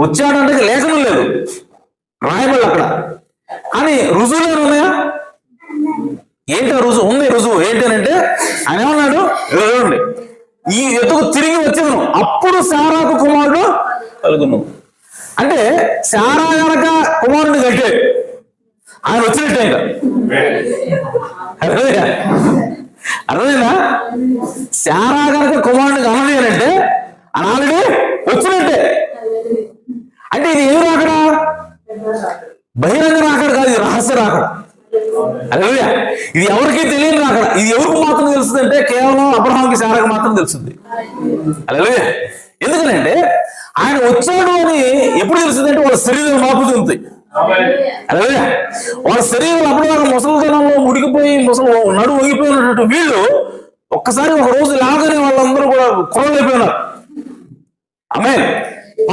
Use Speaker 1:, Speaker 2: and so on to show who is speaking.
Speaker 1: వచ్చాడంటే లేఖనం లేదు. రాయబడి అక్కడ. కానీ రుజువులు ఉన్నాయా? ఏంటి రుజువు? ఉంది రుజువు. ఏంటనంటే ఆయన ఏమన్నాడు? ఇలా చూడండి. ఈ ఎత్తుకు తిరిగి వచ్చేదను. అప్పుడు సారాకు కుమారుడు కలుగును అంటే సారా గనక కుమారుడు కంటే ఆయన వచ్చినట్టే ఇంకా. అర్థమైందా? అర్థమైనా సారా గనక కుమారుడు కనది అంటే ఆయన ఆల్రెడీ వచ్చినట్టే అంటే ఇది ఏమి రాకడా బహిరంగ రాకడ కాదు ఇది రహస్య రాకడ. అలలుయా ఇది ఎవరికి తెలియని రాకడ. ఇది ఎవరికి మాత్రం తెలుస్తుంది అంటే కేవలం అబ్రహాంకి శారకు మాత్రం తెలుస్తుంది. అలలుయా ఎందుకనంటే ఆయన వచ్చాడు అని ఎప్పుడు తెలుస్తుంది అంటే వాళ్ళ శరీరం మార్పు చెందుతాయి వాళ్ళ శరీరం అప్పటిదాకా ముసలితనంలో ముడికిపోయి ముసలి నడు వంగిపోయినటువంటి వీళ్ళు ఒక్కసారి ఒక రోజు లాగానే వాళ్ళందరూ కూడా కుర్రలైపోయినారు. అమ్మాయి